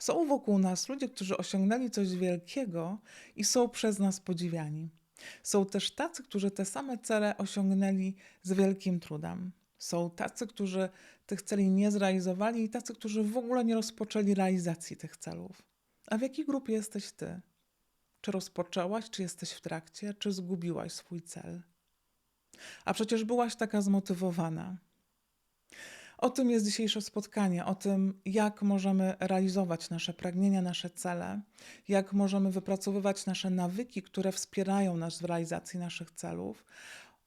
Są wokół nas ludzie, którzy osiągnęli coś wielkiego i są przez nas podziwiani. Są też tacy, którzy te same cele osiągnęli z wielkim trudem. Są tacy, którzy tych celi nie zrealizowali i tacy, którzy w ogóle nie rozpoczęli realizacji tych celów. A w jakiej grupie jesteś ty? Czy rozpoczęłaś, czy jesteś w trakcie, czy zgubiłaś swój cel? A przecież byłaś taka zmotywowana. O tym jest dzisiejsze spotkanie, o tym, jak możemy realizować nasze pragnienia, nasze cele, jak możemy wypracowywać nasze nawyki, które wspierają nas w realizacji naszych celów,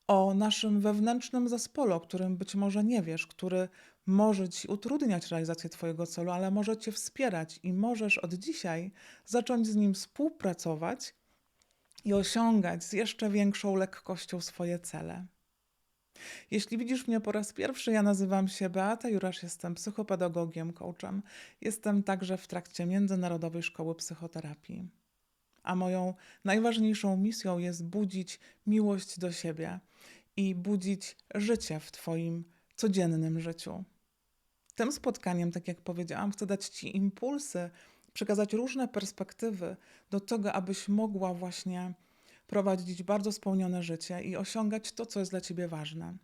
o naszym wewnętrznym zespole, o którym być może nie wiesz, który może ci utrudniać realizację Twojego celu, ale może Cię wspierać i możesz od dzisiaj zacząć z nim współpracować i osiągać z jeszcze większą lekkością swoje cele. Jeśli widzisz mnie po raz pierwszy, ja nazywam się Beata Jurasz, jestem psychopedagogiem, coachem. Jestem także w trakcie Międzynarodowej Szkoły Psychoterapii. A moją najważniejszą misją jest budzić miłość do siebie i budzić życie w Twoim codziennym życiu. Tym spotkaniem, tak jak powiedziałam, chcę dać Ci impulsy, przekazać różne perspektywy do tego, abyś mogła właśnie prowadzić bardzo spełnione życie i osiągać to, co jest dla ciebie ważne.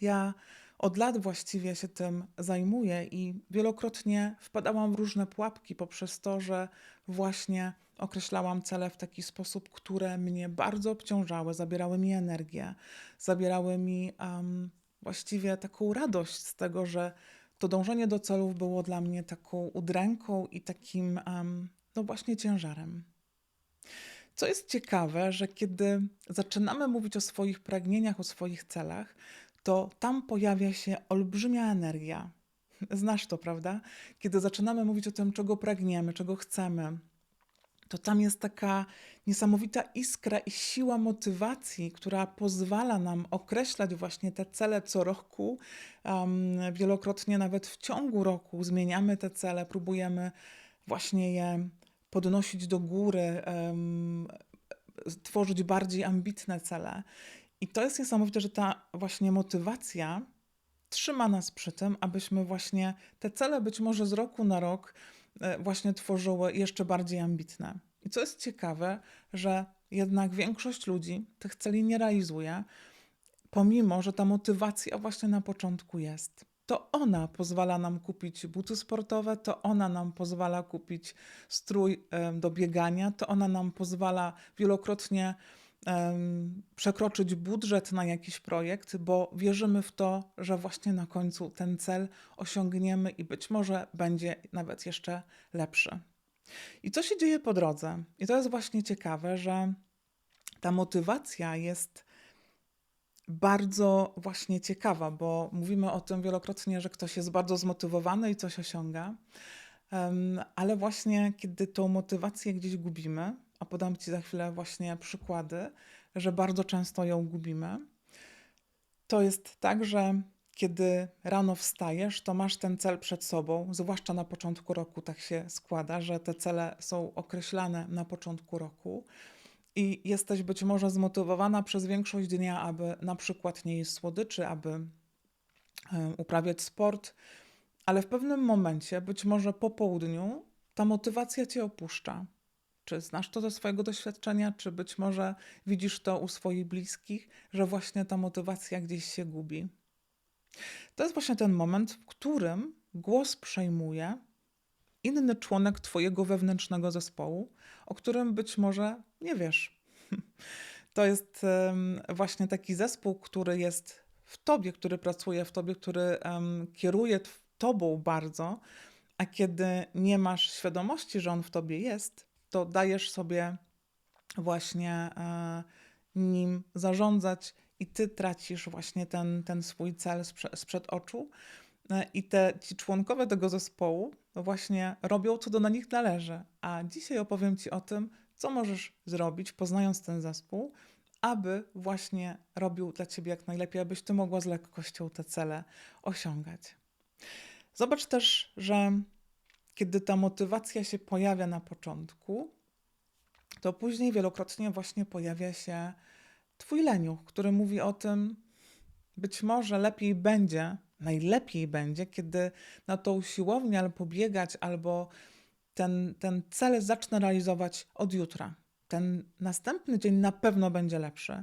Ja od lat właściwie się tym zajmuję i wielokrotnie wpadałam w różne pułapki poprzez to, że właśnie określałam cele w taki sposób, które mnie bardzo obciążały, zabierały mi energię, zabierały mi um, właściwie taką radość z tego, że to dążenie do celów było dla mnie taką udręką i takim, um, no właśnie, ciężarem. Co jest ciekawe, że kiedy zaczynamy mówić o swoich pragnieniach, o swoich celach, to tam pojawia się olbrzymia energia. Znasz to, prawda? Kiedy zaczynamy mówić o tym, czego pragniemy, czego chcemy, to tam jest taka niesamowita iskra i siła motywacji, która pozwala nam określać właśnie te cele co roku. Um, wielokrotnie nawet w ciągu roku zmieniamy te cele, próbujemy właśnie je podnosić do góry, tworzyć bardziej ambitne cele. I to jest niesamowite, że ta właśnie motywacja trzyma nas przy tym, abyśmy właśnie te cele być może z roku na rok e, właśnie tworzyły jeszcze bardziej ambitne. I co jest ciekawe, że jednak większość ludzi tych celi nie realizuje, pomimo że ta motywacja właśnie na początku jest to ona pozwala nam kupić buty sportowe, to ona nam pozwala kupić strój do biegania, to ona nam pozwala wielokrotnie przekroczyć budżet na jakiś projekt, bo wierzymy w to, że właśnie na końcu ten cel osiągniemy i być może będzie nawet jeszcze lepszy. I co się dzieje po drodze? I to jest właśnie ciekawe, że ta motywacja jest bardzo właśnie ciekawa, bo mówimy o tym wielokrotnie, że ktoś jest bardzo zmotywowany i coś osiąga, ale właśnie kiedy tą motywację gdzieś gubimy, a podam Ci za chwilę właśnie przykłady, że bardzo często ją gubimy, to jest tak, że kiedy rano wstajesz, to masz ten cel przed sobą, zwłaszcza na początku roku tak się składa, że te cele są określane na początku roku i jesteś być może zmotywowana przez większość dnia, aby na przykład nie jeść słodyczy, aby uprawiać sport, ale w pewnym momencie, być może po południu, ta motywacja cię opuszcza. Czy znasz to ze swojego doświadczenia, czy być może widzisz to u swoich bliskich, że właśnie ta motywacja gdzieś się gubi? To jest właśnie ten moment, w którym głos przejmuje inny członek Twojego wewnętrznego zespołu, o którym być może nie wiesz. To jest właśnie taki zespół, który jest w Tobie, który pracuje w Tobie, który kieruje Tobą bardzo, a kiedy nie masz świadomości, że on w Tobie jest, to dajesz sobie właśnie e, nim zarządzać i Ty tracisz właśnie ten, ten swój cel sprzed oczu. E, I te ci członkowie tego zespołu właśnie robią, co do na nich należy. A dzisiaj opowiem Ci o tym, co możesz zrobić, poznając ten zespół, aby właśnie robił dla Ciebie jak najlepiej, abyś Ty mogła z lekkością te cele osiągać. Zobacz też, że kiedy ta motywacja się pojawia na początku, to później wielokrotnie właśnie pojawia się Twój leniuch, który mówi o tym, być może lepiej będzie, najlepiej będzie, kiedy na tą siłownię albo pobiegać, albo ten, ten cel zacznę realizować od jutra. Ten następny dzień na pewno będzie lepszy.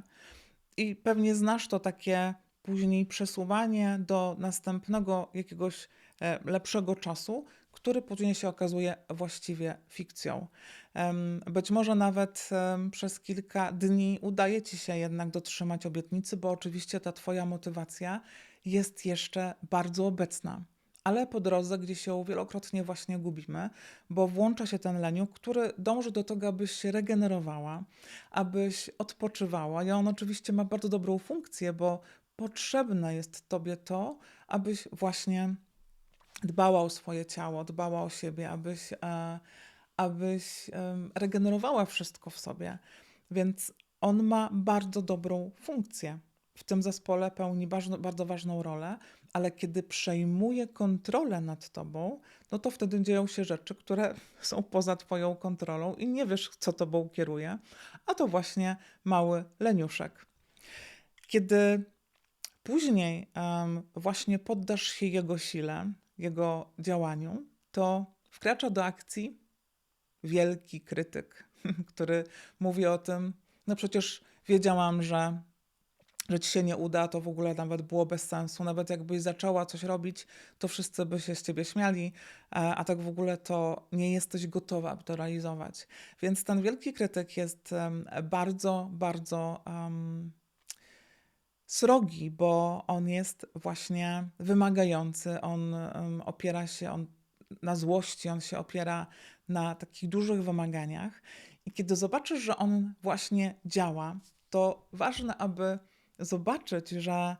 I pewnie znasz to takie później przesuwanie do następnego jakiegoś e, lepszego czasu, który później się okazuje właściwie fikcją. Być może nawet przez kilka dni udaje ci się jednak dotrzymać obietnicy, bo oczywiście ta twoja motywacja jest jeszcze bardzo obecna. Ale po drodze, gdzie się wielokrotnie właśnie gubimy, bo włącza się ten leniuk, który dąży do tego, abyś się regenerowała, abyś odpoczywała. I on oczywiście ma bardzo dobrą funkcję, bo potrzebne jest tobie to, abyś właśnie dbała o swoje ciało, dbała o siebie, abyś, e, abyś em, regenerowała wszystko w sobie. Więc on ma bardzo dobrą funkcję. W tym zespole pełni bardzo, bardzo ważną rolę, ale kiedy przejmuje kontrolę nad tobą, no to wtedy dzieją się rzeczy, które są poza twoją kontrolą i nie wiesz, co tobą kieruje, a to właśnie mały leniuszek. Kiedy później em, właśnie poddasz się jego sile, jego działaniu, to wkracza do akcji wielki krytyk, który mówi o tym, no przecież wiedziałam, że, że ci się nie uda, to w ogóle nawet było bez sensu. Nawet jakbyś zaczęła coś robić, to wszyscy by się z ciebie śmiali, e, a tak w ogóle to nie jesteś gotowa, by to realizować. Więc ten wielki krytyk jest bardzo, bardzo um, srogi, bo on jest właśnie wymagający, on em, opiera się on na złości, on się opiera na takich dużych wymaganiach. I kiedy zobaczysz, że on właśnie działa, to ważne, aby zobaczyć, że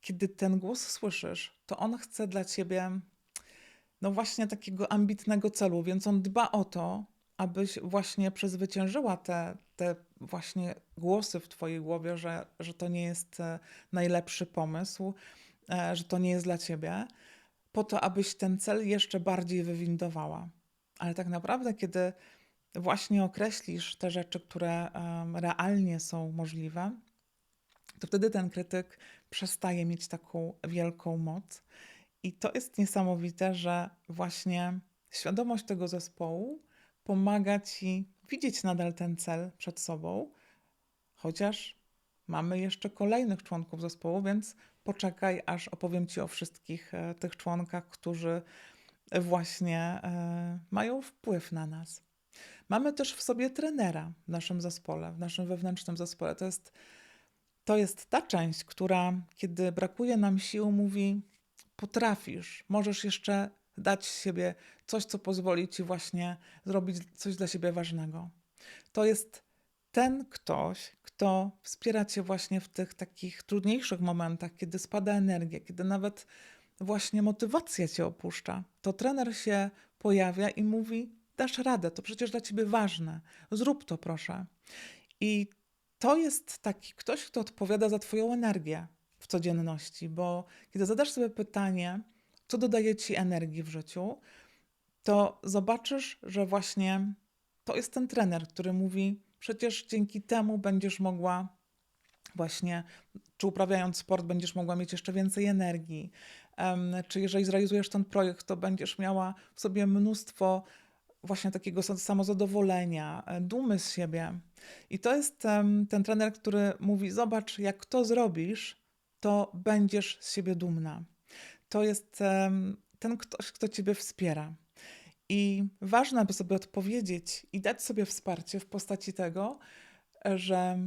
kiedy ten głos słyszysz, to on chce dla ciebie no właśnie takiego ambitnego celu, więc on dba o to, abyś właśnie przezwyciężyła te, te właśnie głosy w twojej głowie, że, że to nie jest e, najlepszy pomysł, e, że to nie jest dla ciebie, po to, abyś ten cel jeszcze bardziej wywindowała. Ale tak naprawdę, kiedy właśnie określisz te rzeczy, które realnie są możliwe, to wtedy ten krytyk przestaje mieć taką wielką moc. I to jest niesamowite, że właśnie świadomość tego zespołu pomaga ci widzieć nadal ten cel przed sobą, chociaż mamy jeszcze kolejnych członków zespołu, więc poczekaj, aż opowiem ci o wszystkich e, tych członkach, którzy właśnie e, mają wpływ na nas. Mamy też w sobie trenera w naszym zespole, w naszym wewnętrznym zespole. To jest, to jest ta część, która, kiedy brakuje nam sił, mówi: Potrafisz, możesz jeszcze dać siebie coś, co pozwoli ci właśnie zrobić coś dla siebie ważnego. To jest ten ktoś, kto wspiera cię właśnie w tych takich trudniejszych momentach, kiedy spada energia, kiedy nawet właśnie motywacja cię opuszcza. To trener się pojawia i mówi: Dasz radę, to przecież dla ciebie ważne, zrób to proszę. I to jest taki ktoś, kto odpowiada za Twoją energię w codzienności, bo kiedy zadasz sobie pytanie, co dodaje Ci energii w życiu, to zobaczysz, że właśnie to jest ten trener, który mówi: Przecież dzięki temu będziesz mogła właśnie, czy uprawiając sport, będziesz mogła mieć jeszcze więcej energii. Em, Czy jeżeli zrealizujesz ten projekt, to będziesz miała w sobie mnóstwo właśnie takiego sa- samozadowolenia, e, dumy z siebie. I to jest em, ten trener, który mówi: Zobacz, jak to zrobisz, to będziesz z siebie dumna. To jest ten ktoś, kto ciebie wspiera. I ważne, aby sobie odpowiedzieć i dać sobie wsparcie w postaci tego, że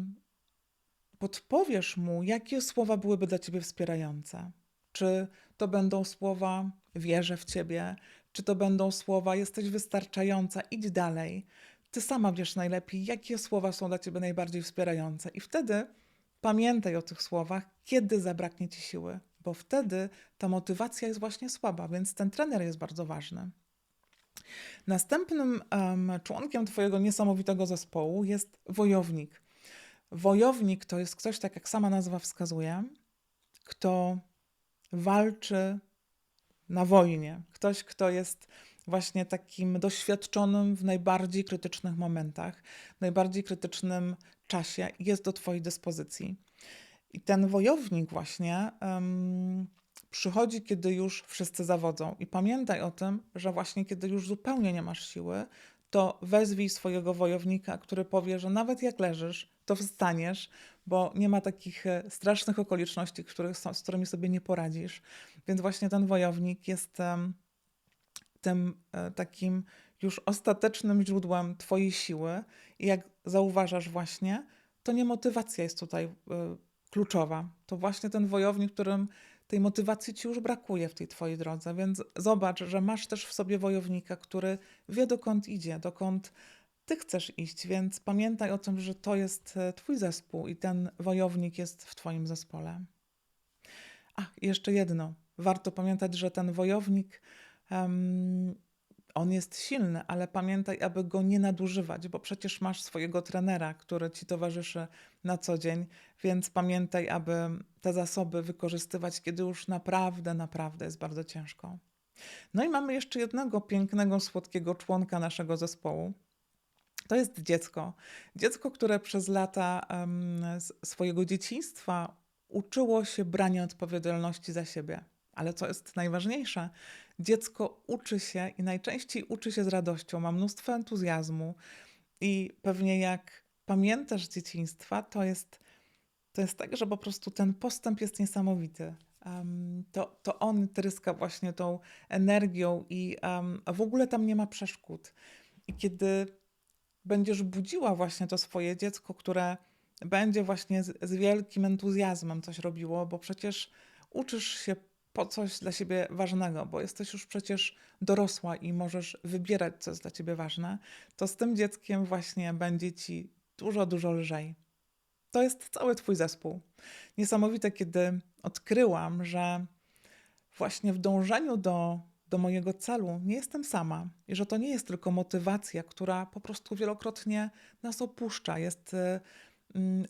podpowiesz mu, jakie słowa byłyby dla ciebie wspierające. Czy to będą słowa wierzę w ciebie, czy to będą słowa jesteś wystarczająca, idź dalej. Ty sama wiesz najlepiej, jakie słowa są dla ciebie najbardziej wspierające. I wtedy pamiętaj o tych słowach, kiedy zabraknie ci siły, bo wtedy ta motywacja jest właśnie słaba, więc ten trener jest bardzo ważny. Następnym em, członkiem Twojego niesamowitego zespołu jest wojownik. Wojownik to jest ktoś, tak jak sama nazwa wskazuje, kto walczy na wojnie. Ktoś, kto jest właśnie takim doświadczonym w najbardziej krytycznych momentach, w najbardziej krytycznym czasie jest do Twojej dyspozycji. I ten wojownik właśnie em, przychodzi, kiedy już wszyscy zawodzą. I pamiętaj o tym, że właśnie kiedy już zupełnie nie masz siły, to wezwij swojego wojownika, który powie, że nawet jak leżysz, to wstaniesz, bo nie ma takich e, strasznych okoliczności, których, z którymi sobie nie poradzisz. Więc właśnie ten wojownik jest um, tym e, takim już ostatecznym źródłem Twojej siły. I jak zauważasz, właśnie, to nie motywacja jest tutaj y, kluczowa. To właśnie ten wojownik, którym tej motywacji ci już brakuje w tej twojej drodze, więc zobacz, że masz też w sobie wojownika, który wie dokąd idzie, dokąd ty chcesz iść, więc pamiętaj o tym, że to jest e, twój zespół i ten wojownik jest w twoim zespole. A, jeszcze jedno. Warto pamiętać, że ten wojownik um, on jest silny, ale pamiętaj, aby go nie nadużywać, bo przecież masz swojego trenera, który ci towarzyszy na co dzień, więc pamiętaj, aby te zasoby wykorzystywać, kiedy już naprawdę, naprawdę jest bardzo ciężko. No i mamy jeszcze jednego pięknego, słodkiego członka naszego zespołu. To jest dziecko. Dziecko, które przez lata um, swojego dzieciństwa uczyło się brania odpowiedzialności za siebie. Ale co jest najważniejsze, dziecko uczy się i najczęściej uczy się z radością, ma mnóstwo entuzjazmu i pewnie jak pamiętasz dzieciństwa, to jest, to jest tak, że po prostu ten postęp jest niesamowity. Um, to, to on tryska właśnie tą energią i um, w ogóle tam nie ma przeszkód. I kiedy będziesz budziła właśnie to swoje dziecko, które będzie właśnie z, z wielkim entuzjazmem coś robiło, bo przecież uczysz się po coś dla siebie ważnego, bo jesteś już przecież dorosła i możesz wybierać, co jest dla ciebie ważne, to z tym dzieckiem właśnie będzie ci dużo, dużo lżej. To jest cały Twój zespół. Niesamowite, kiedy odkryłam, że właśnie w dążeniu do, do mojego celu nie jestem sama i że to nie jest tylko motywacja, która po prostu wielokrotnie nas opuszcza, jest Mm,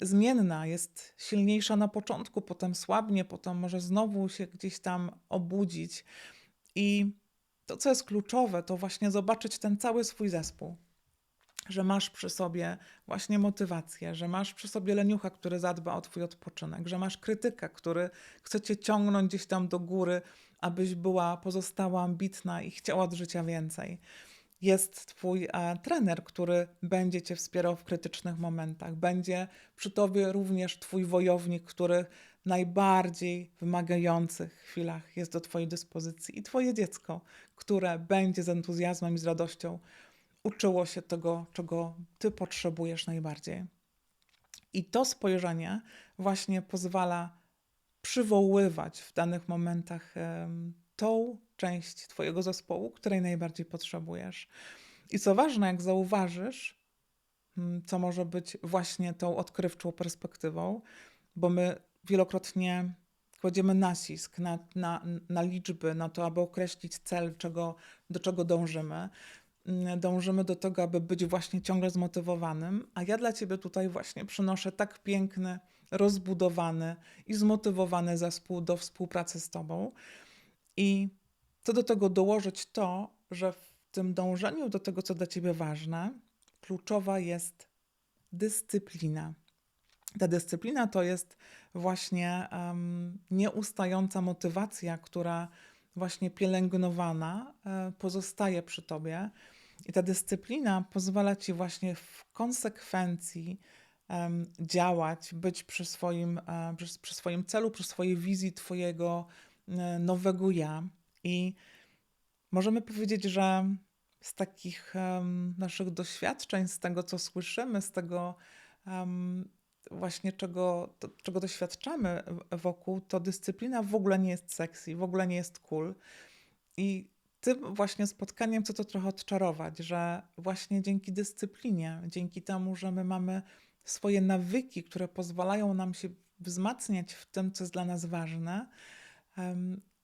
zmienna, jest silniejsza na początku, potem słabnie, potem może znowu się gdzieś tam obudzić. I to, co jest kluczowe, to właśnie zobaczyć ten cały swój zespół. Że masz przy sobie właśnie motywację, że masz przy sobie leniucha, który zadba o Twój odpoczynek, że masz krytyka, który chce Cię ciągnąć gdzieś tam do góry, abyś była, pozostała ambitna i chciała od życia więcej jest Twój e, trener, który będzie Cię wspierał w krytycznych momentach. Będzie przy Tobie również Twój wojownik, który w najbardziej wymagających chwilach jest do Twojej dyspozycji i Twoje dziecko, które będzie z entuzjazmem i z radością uczyło się tego, czego Ty potrzebujesz najbardziej. I to spojrzenie właśnie pozwala przywoływać w danych momentach tą część Twojego zespołu, której najbardziej potrzebujesz. I co ważne, jak zauważysz, mm, co może być właśnie tą odkrywczą perspektywą, bo my wielokrotnie kładziemy nacisk na, na, na liczby, na to, aby określić cel, czego, do czego dążymy. Mm, dążymy do tego, aby być właśnie ciągle zmotywowanym, a ja dla Ciebie tutaj właśnie przynoszę tak piękny, rozbudowany i zmotywowany zespół do współpracy z Tobą. I co do tego dołożyć to, że w tym dążeniu do tego, co dla ciebie ważne, kluczowa jest dyscyplina. Ta dyscyplina to jest właśnie um, nieustająca motywacja, która właśnie pielęgnowana e, pozostaje przy tobie. I ta dyscyplina pozwala ci właśnie w konsekwencji um, działać, być przy swoim, e, przy, przy swoim celu, przy swojej wizji Twojego e, nowego ja. I możemy powiedzieć, że z takich um, naszych doświadczeń, z tego, co słyszymy, z tego um, właśnie, czego, to, czego doświadczamy wokół, to dyscyplina w ogóle nie jest sexy, w ogóle nie jest cool. I tym właśnie spotkaniem chcę to trochę odczarować, że właśnie dzięki dyscyplinie, dzięki temu, że my mamy swoje nawyki, które pozwalają nam się wzmacniać w tym, co jest dla nas ważne,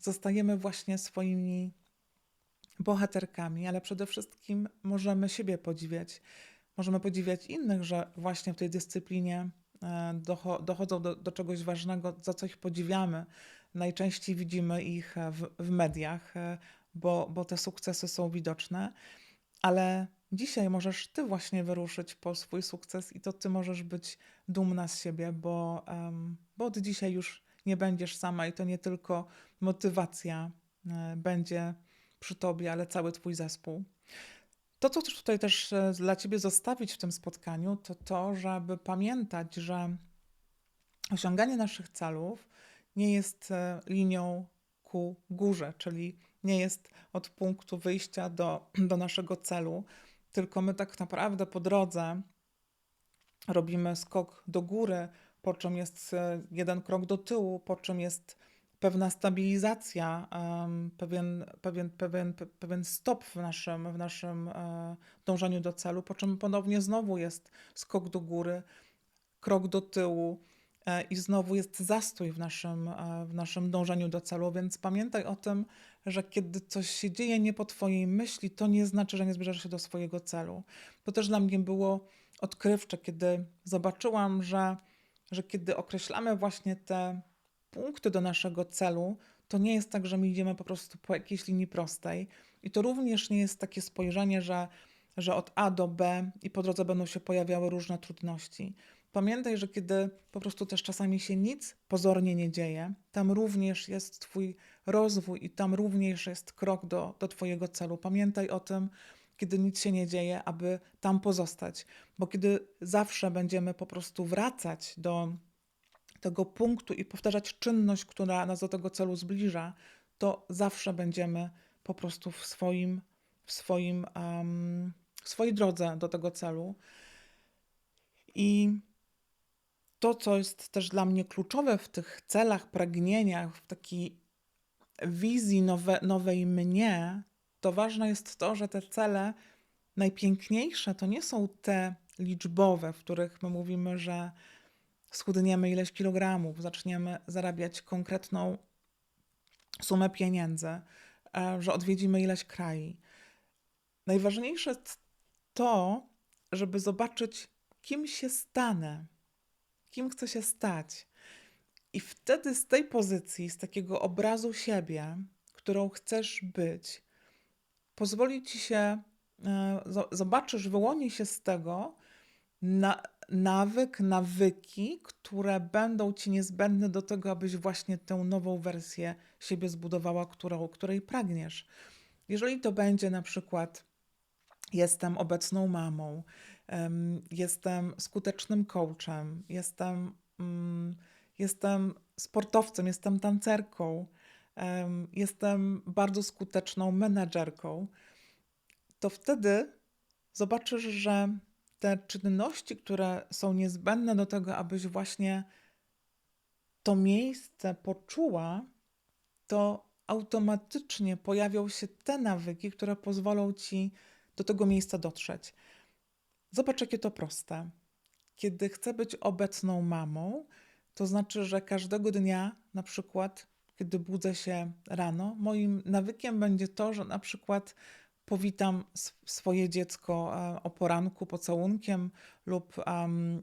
zostajemy właśnie swoimi bohaterkami, ale przede wszystkim możemy siebie podziwiać. Możemy podziwiać innych, że właśnie w tej dyscyplinie e, dochodzą do, do czegoś ważnego, za co ich podziwiamy. Najczęściej widzimy ich w, w mediach, e, bo, bo te sukcesy są widoczne, ale dzisiaj możesz ty właśnie wyruszyć po swój sukces i to ty możesz być dumna z siebie, bo, bo od dzisiaj już nie będziesz sama i to nie tylko motywacja e, będzie przy tobie, ale cały twój zespół. To, co chcę tutaj też e, dla ciebie zostawić w tym spotkaniu, to to, żeby pamiętać, że osiąganie naszych celów nie jest e, linią ku górze, czyli nie jest od punktu wyjścia do, do naszego celu, tylko my tak naprawdę po drodze robimy skok do góry, po czym jest e, jeden krok do tyłu, po czym jest pewna stabilizacja, pewien, pewien, pewien, pewien stop w naszym, w naszym e, dążeniu do celu, po czym ponownie znowu jest skok do góry, krok do tyłu e, i znowu jest zastój w naszym, w naszym dążeniu do celu. Więc pamiętaj o tym, że kiedy coś się dzieje nie po Twojej myśli, to nie znaczy, że nie zbliżasz się do swojego celu. To też dla mnie było odkrywcze, kiedy zobaczyłam, że, że kiedy określamy właśnie te punkty do naszego celu, to nie jest tak, że my idziemy po prostu po jakiejś linii prostej. I to również nie jest takie spojrzenie, że, że od A do B i po drodze będą się pojawiały różne trudności. Pamiętaj, że kiedy po prostu też czasami się nic pozornie nie dzieje, tam również jest Twój rozwój i tam również jest krok do, do Twojego celu. Pamiętaj o tym, kiedy nic się nie dzieje, aby tam pozostać, bo kiedy zawsze będziemy po prostu wracać do tego punktu i powtarzać czynność, która nas do tego celu zbliża, to zawsze będziemy po prostu w swoim, w swoim, um, w swojej drodze do tego celu. I to, co jest też dla mnie kluczowe w tych celach, pragnieniach, w takiej wizji nowe, nowej mnie, to ważne jest to, że te cele najpiękniejsze to nie są te liczbowe, w których my mówimy, że schudniemy ileś kilogramów, zaczniemy zarabiać konkretną sumę pieniędzy, e, że odwiedzimy ileś krajów. Najważniejsze jest to, żeby zobaczyć, kim się stanę, kim chcę się stać. I wtedy z tej pozycji, z takiego obrazu siebie, którą chcesz być, pozwoli ci się, e, zobaczysz, wyłoni się z tego na, nawyk, nawyki, które będą ci niezbędne do tego, abyś właśnie tę nową wersję siebie zbudowała, którą, której pragniesz. Jeżeli to będzie na przykład jestem obecną mamą, jestem skutecznym coachem, jestem, mm, jestem sportowcem, jestem tancerką, jestem bardzo skuteczną menedżerką, to wtedy zobaczysz, że te czynności, które są niezbędne do tego, abyś właśnie to miejsce poczuła, to automatycznie pojawią się te nawyki, które pozwolą ci do tego miejsca dotrzeć. Zobacz, jakie to proste. Kiedy chcę być obecną mamą, to znaczy, że każdego dnia, na przykład, kiedy budzę się rano, moim nawykiem będzie to, że na przykład powitam swoje dziecko e, o poranku pocałunkiem lub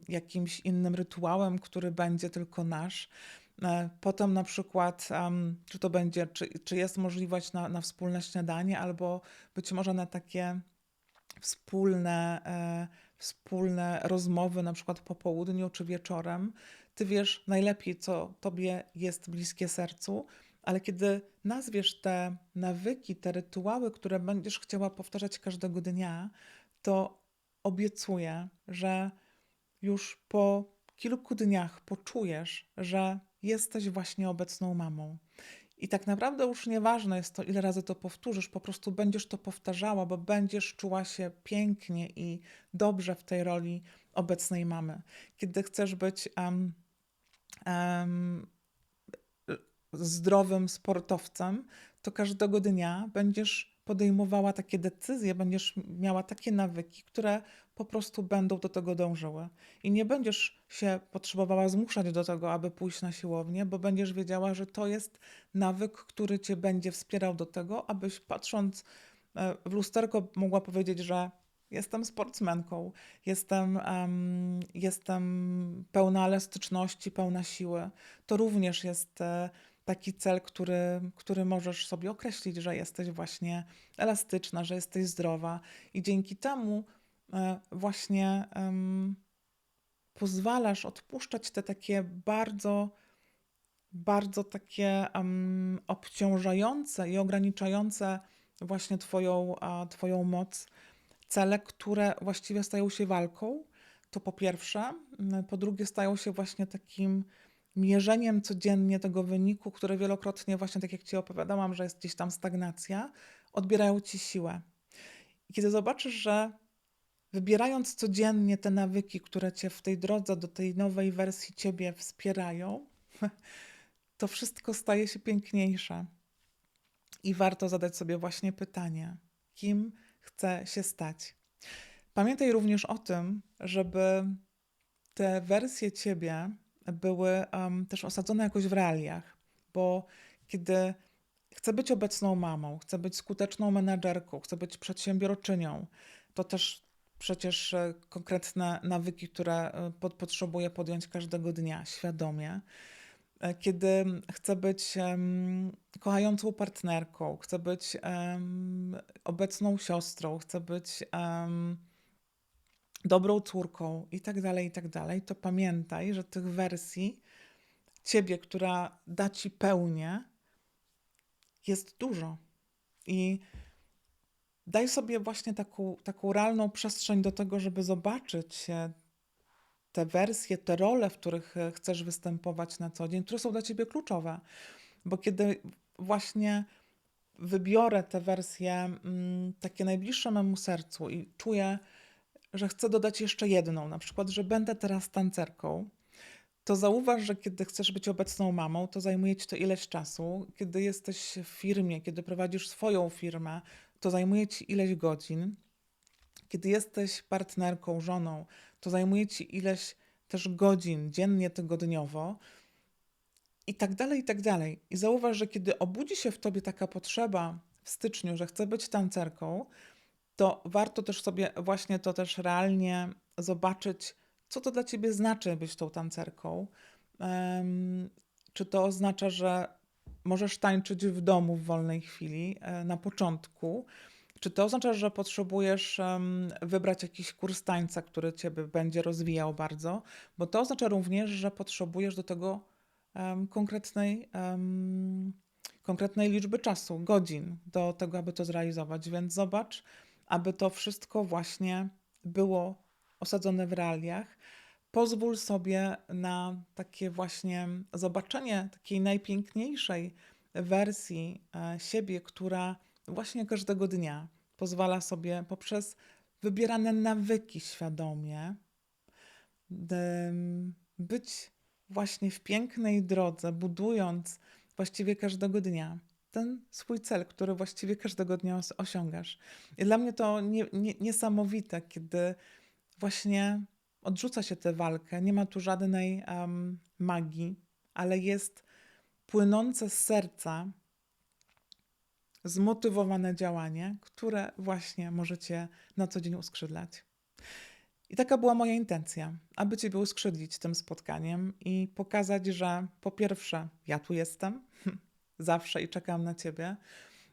jakimś innym rytuałem, który będzie tylko nasz. E, potem na przykład, czy to będzie, czy, czy jest możliwość na, na wspólne śniadanie, albo być może na takie wspólne, e, wspólne rozmowy, na przykład po południu czy wieczorem. Ty wiesz najlepiej, co tobie jest bliskie sercu, ale kiedy nazwiesz te nawyki, te rytuały, które będziesz chciała powtarzać każdego dnia, to obiecuję, że już po kilku dniach poczujesz, że jesteś właśnie obecną mamą. I tak naprawdę już nieważne jest to, ile razy to powtórzysz, po prostu będziesz to powtarzała, bo będziesz czuła się pięknie i dobrze w tej roli obecnej mamy. Kiedy chcesz być um, um, zdrowym sportowcem, to każdego dnia będziesz podejmowała takie decyzje, będziesz miała takie nawyki, które po prostu będą do tego dążyły. I nie będziesz się potrzebowała zmuszać do tego, aby pójść na siłownię, bo będziesz wiedziała, że to jest nawyk, który cię będzie wspierał do tego, abyś patrząc e, w lusterko mogła powiedzieć, że jestem sportsmenką, jestem, um, jestem pełna elastyczności, pełna siły. To również jest e, taki cel, który, który możesz sobie określić, że jesteś właśnie elastyczna, że jesteś zdrowa, i dzięki temu e, właśnie um, pozwalasz odpuszczać te takie bardzo bardzo takie em, obciążające i ograniczające właśnie twoją, a, twoją moc cele, które właściwie stają się walką, to po pierwsze. Po drugie, stają się właśnie takim mierzeniem codziennie tego wyniku, które wielokrotnie, właśnie tak jak Ci opowiadałam, że jest gdzieś tam stagnacja, odbierają Ci siłę. I kiedy zobaczysz, że wybierając codziennie te nawyki, które Cię w tej drodze do tej nowej wersji Ciebie wspierają, to wszystko staje się piękniejsze. I warto zadać sobie właśnie pytanie, kim chcę się stać. Pamiętaj również o tym, żeby te wersje ciebie były um, też osadzone jakoś w realiach, bo kiedy chcę być obecną mamą, chcę być skuteczną menadżerką, chcę być przedsiębiorczynią, to też przecież e, konkretne nawyki, które e, pod, potrzebuję podjąć każdego dnia świadomie. E, Kiedy chcę być em, kochającą partnerką, chcę być em, obecną siostrą, chcę być em, dobrą córką i tak dalej, i tak dalej, to pamiętaj, że tych wersji ciebie, która da ci pełnię, jest dużo. I daj sobie właśnie taką, taką realną przestrzeń do tego, żeby zobaczyć te wersje, te role, w których e, chcesz występować na co dzień, które są dla ciebie kluczowe. Bo kiedy właśnie wybiorę te wersje mm, takie najbliższe memu sercu i czuję, że chcę dodać jeszcze jedną, na przykład, że będę teraz tancerką, to zauważ, że kiedy chcesz być obecną mamą, to zajmuje ci to ileś czasu. Kiedy jesteś w firmie, kiedy prowadzisz swoją firmę, to zajmuje ci ileś godzin. Kiedy jesteś partnerką, żoną, to zajmuje ci ileś też godzin dziennie, tygodniowo. I tak dalej, i tak dalej. I zauważ, że kiedy obudzi się w tobie taka potrzeba w styczniu, że chcę być tancerką, to warto też sobie właśnie to też realnie zobaczyć, co to dla ciebie znaczy być tą tancerką. Em, czy to oznacza, że możesz tańczyć w domu w wolnej chwili e, na początku? Czy to oznacza, że potrzebujesz em, wybrać jakiś kurs tańca, który ciebie będzie rozwijał bardzo? Bo to oznacza również, że potrzebujesz do tego em, konkretnej, konkretnej liczby czasu, godzin do tego, aby to zrealizować. Więc zobacz, aby to wszystko właśnie było osadzone w realiach. Pozwól sobie na takie właśnie zobaczenie takiej najpiękniejszej wersji e, siebie, która właśnie każdego dnia pozwala sobie poprzez wybierane nawyki świadomie być właśnie w pięknej drodze, budując właściwie każdego dnia ten swój cel, który właściwie każdego dnia os- osiągasz. I dla mnie to nie, nie, niesamowite, kiedy właśnie odrzuca się tę walkę, nie ma tu żadnej em, magii, ale jest płynące z serca zmotywowane działanie, które właśnie możecie na co dzień uskrzydlać. I taka była moja intencja, aby Ciebie uskrzydlić tym spotkaniem i pokazać, że po pierwsze, ja tu jestem zawsze i czekam na Ciebie,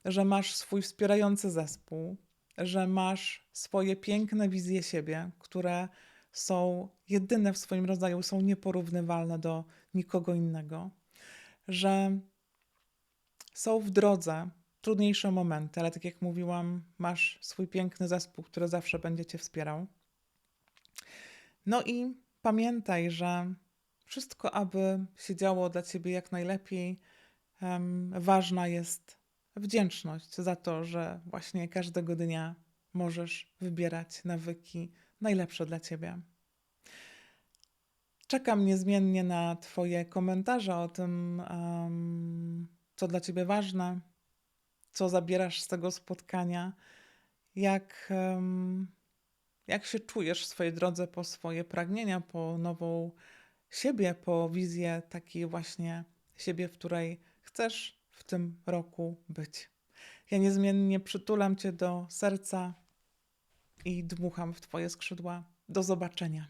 że masz swój wspierający zespół, że masz swoje piękne wizje siebie, które są jedyne w swoim rodzaju, są nieporównywalne do nikogo innego, że są w drodze trudniejsze momenty, ale tak jak mówiłam, masz swój piękny zespół, który zawsze będzie Cię wspierał. No i pamiętaj, że wszystko, aby się działo dla Ciebie jak najlepiej, ważna jest wdzięczność za to, że właśnie każdego dnia możesz wybierać nawyki najlepsze dla Ciebie. Czekam niezmiennie na Twoje komentarze o tym, co dla Ciebie ważne, co zabierasz z tego spotkania, jak, jak się czujesz w swojej drodze po swoje pragnienia, po nową siebie, po wizję takiej właśnie siebie, w której chcesz w tym roku być. Ja niezmiennie przytulam Cię do serca i dmucham w Twoje skrzydła. Do zobaczenia.